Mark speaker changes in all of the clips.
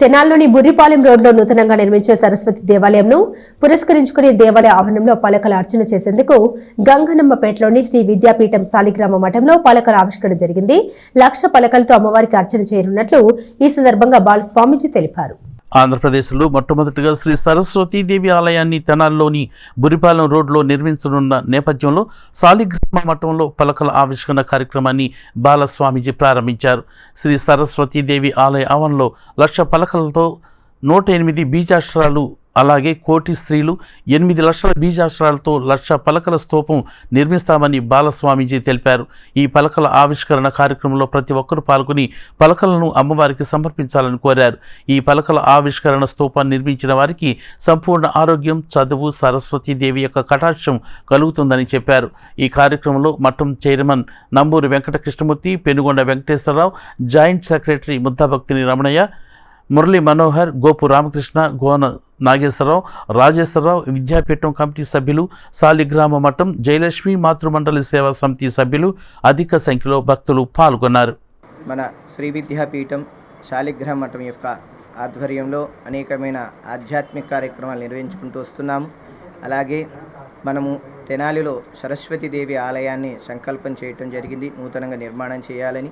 Speaker 1: తెనాల్లోని బుర్రిపాలెం రోడ్లో నూతనంగా నిర్మించే సరస్వతి దేవాలయంను పురస్కరించుకుని దేవాలయ ఆవరణంలో పలకల అర్చన చేసేందుకు గంగనమ్మపేటలోని శ్రీ విద్యాపీఠం సాలిగ్రామ మఠంలో పలకల ఆవిష్కరణ జరిగింది. లక్ష పలకలతో అమ్మవారికి అర్చన చేయనున్నట్లు ఈ సందర్భంగా బాలస్వామీజీ తెలిపారు.
Speaker 2: ఆంధ్రప్రదేశ్లో మొట్టమొదటిగా శ్రీ సరస్వతీదేవి ఆలయాన్ని తెనాల్లోని బురిపాలెం రోడ్లో నిర్మించనున్న నేపథ్యంలో సాలిగ్రామ మఠంలో పలకల ఆవిష్కరణ కార్యక్రమాన్ని బాలస్వామీజీ ప్రారంభించారు. శ్రీ సరస్వతీదేవి ఆలయ ఆవరణలో లక్ష పలకలతో నూట ఎనిమిది బీజాక్షరాలు అలాగే కోటి స్త్రీలు ఎనిమిది లక్షల బీజాక్షరాలతో లక్ష పలకల స్తూపం నిర్మిస్తామని బాలస్వామీజీ తెలిపారు. ఈ పలకల ఆవిష్కరణ కార్యక్రమంలో ప్రతి ఒక్కరూ పాల్గొని పలకలను అమ్మవారికి సమర్పించాలని కోరారు. ఈ పలకల ఆవిష్కరణ స్తూపాన్ని నిర్మించిన వారికి సంపూర్ణ ఆరోగ్యం చదువు సరస్వతీదేవి యొక్క కటాక్షం కలుగుతుందని చెప్పారు. ఈ కార్యక్రమంలో మఠం chairman Namburi Venkata Krishnamurthy Penugonda Venkateswararao joint secretary Muddabhaktini Ramanaiah Murali Manohar Gopu Ramakrishna Gona Nageswararao Rajeswararao Vidyapeetham committee సభ్యులు సాలిగ్రామ మఠం జయలక్ష్మి మాతృమండలి సేవా సమితి సభ్యులు అధిక సంఖ్యలో భక్తులు పాల్గొన్నారు.
Speaker 3: మన శ్రీ విద్యాపీఠం శాలిగ్రామ మఠం యొక్క ఆధ్వర్యంలో అనేకమైన ఆధ్యాత్మిక కార్యక్రమాలు నిర్వహించుకుంటూ వస్తున్నాము. అలాగే మనము తెనాలిలో సరస్వతీదేవి ఆలయాన్ని సంకల్పం చేయటం జరిగింది. నూతనంగా నిర్మాణం చేయాలని.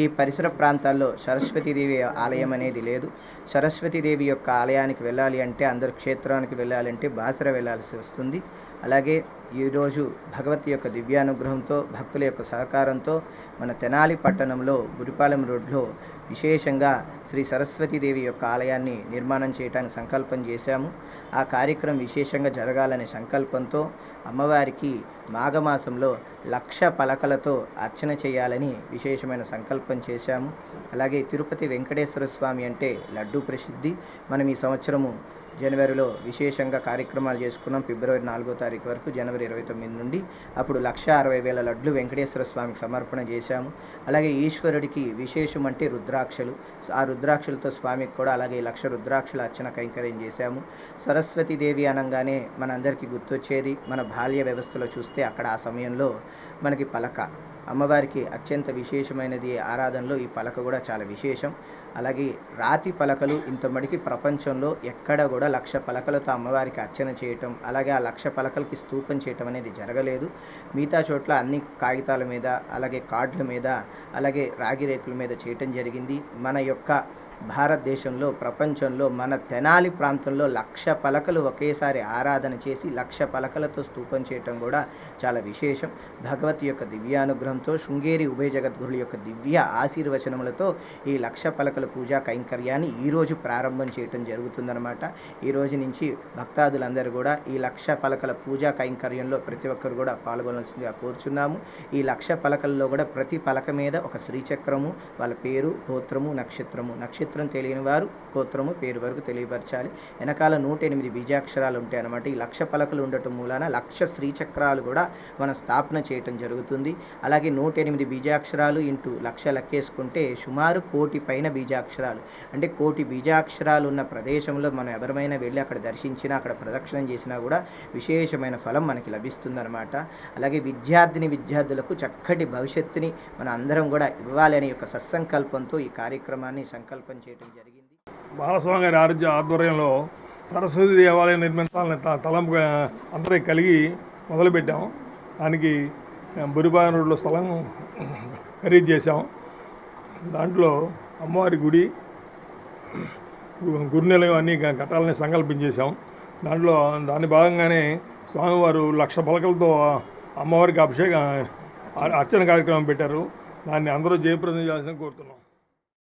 Speaker 3: ఈ పరిసర ప్రాంతాల్లో సరస్వతీదేవి ఆలయం అనేది లేదు. సరస్వతీదేవి యొక్క ఆలయానికి వెళ్ళాలి అంటే అందరు క్షేత్రానికి వెళ్ళాలంటే బాసర వెళ్ళాల్సి వస్తుంది. అలాగే ఈరోజు భగవతి యొక్క దివ్యానుగ్రహంతో భక్తుల యొక్క సహకారంతో మన తెనాలి పట్టణంలో బురిపాలెం రోడ్లో విశేషంగా శ్రీ సరస్వతీదేవి యొక్క ఆలయాన్ని నిర్మాణం చేయడానికి సంకల్పం చేశాము. ఆ కార్యక్రమం విశేషంగా జరగాలనే సంకల్పంతో అమ్మవారికి మాఘమాసంలో లక్ష పలకలతో అర్చన చేయాలని విశేషమైన సంకల్పం చేశాము. అలాగే తిరుపతి వెంకటేశ్వర స్వామి అంటే లడ్డూ ప్రసిద్ధి. మనం ఈ సంవత్సరము జనవరిలో విశేషంగా కార్యక్రమాలు చేసుకున్నాం. ఫిబ్రవరి నాలుగో తారీఖు వరకు జనవరి ఇరవై తొమ్మిది నుండి అప్పుడు లక్ష అరవై వేల లడ్లు వెంకటేశ్వర స్వామికి సమర్పణ చేశాము. అలాగే ఈశ్వరుడికి విశేషం అంటే రుద్రాక్షలు. ఆ రుద్రాక్షలతో స్వామికి కూడా అలాగే లక్ష రుద్రాక్షల అర్చన కైంకర్యం చేశాము. సరస్వతీదేవి అనగానే మనందరికీ గుర్తొచ్చేది మన బాల్య వ్యవస్థలో చూస్తే అక్కడ ఆ సమయంలో మనకి పలక. అమ్మవారికి అత్యంత విశేషమైనది ఆరాధనలో ఈ పలక కూడా చాలా విశేషం. అలాగే రాతి పలకలు ఇంత మడికి ప్రపంచంలో ఎక్కడ కూడా లక్ష పలకలతో అమ్మవారికి అర్చన చేయటం అలాగే ఆ లక్ష పలకలకి స్తూపం చేయటం అనేది జరగలేదు. మిగతా చోట్ల అన్ని కాగితాల మీద అలాగే కార్డుల మీద అలాగే రాగి రేకుల మీద చేయటం జరిగింది. మన యొక్క భారతదేశంలో ప్రపంచంలో మన తెనాలి ప్రాంతంలో లక్ష పలకలు ఒకేసారి ఆరాధన చేసి లక్ష పలకలతో స్తూపం చేయటం కూడా చాలా విశేషం. భగవతి యొక్క దివ్యానుగ్రహంతో శృంగేరి ఉభయ జగద్గురుల యొక్క దివ్య ఆశీర్వచనములతో ఈ లక్ష పలకల పూజా కైంకర్యాన్ని ఈరోజు ప్రారంభం చేయటం జరుగుతుందన్నమాట. ఈరోజు నుంచి భక్తాదులందరూ కూడా ఈ లక్ష పలకల పూజా కైంకర్యంలో ప్రతి ఒక్కరు కూడా పాల్గొనాల్సిందిగా కోరుచున్నాము. ఈ లక్ష పలకల్లో కూడా ప్రతి పలక మీద ఒక శ్రీచక్రము వాళ్ళ పేరు గోత్రము నక్షత్రము నక్షత్రం తెలియని వారు గోత్రము పేరు వరకు తెలియపరచాలి. వెనకాల నూట ఎనిమిది బీజాక్షరాలు ఉంటాయి అన్నమాట ఈ లక్ష పలకలు ఉండటం మూలాన లక్ష శ్రీచక్రాలు కూడా మనం స్థాపన చేయటం జరుగుతుంది. అలాగే నూట ఎనిమిది బీజాక్షరాలు ఇంటూ లక్ష లెక్కేసుకుంటే సుమారు కోటి పైన బీజాక్షరాలు. అంటే కోటి బీజాక్షరాలు ఉన్న ప్రదేశంలో మనం ఎవరమైనా వెళ్ళి అక్కడ దర్శించినా అక్కడ ప్రదక్షిణం చేసినా కూడా విశేషమైన ఫలం మనకి లభిస్తుందన్నమాట. అలాగే విద్యార్థిని విద్యార్థులకు చక్కటి భవిష్యత్తుని మన అందరం కూడా ఇవ్వాలి అనే యొక్క సత్సంకల్పంతో ఈ కార్యక్రమాన్ని సంకల్పం చేయడం జరిగింది.
Speaker 4: బాలస్వామి గారి ఆరోగ్య ఆధ్వర్యంలో సరస్వతి దేవాలయం నిర్మించాలని త- తలంపు అందరికి కలిగి మొదలుపెట్టాం. దానికి బురిపాలెం రోడ్లో స్థలం ఖరీదు చేశాం. దాంట్లో అమ్మవారి గుడి గురునిలయం అన్నీ కట్టాలని సంకల్పించేశాం. దాంట్లో దాని భాగంగానే స్వామివారు లక్ష పలకలతో అమ్మవారికి అభిషేక అర్చన కార్యక్రమం పెట్టారు. దాన్ని అందరూ జయప్రదం చేయాల్సిన కోరుతున్నాం.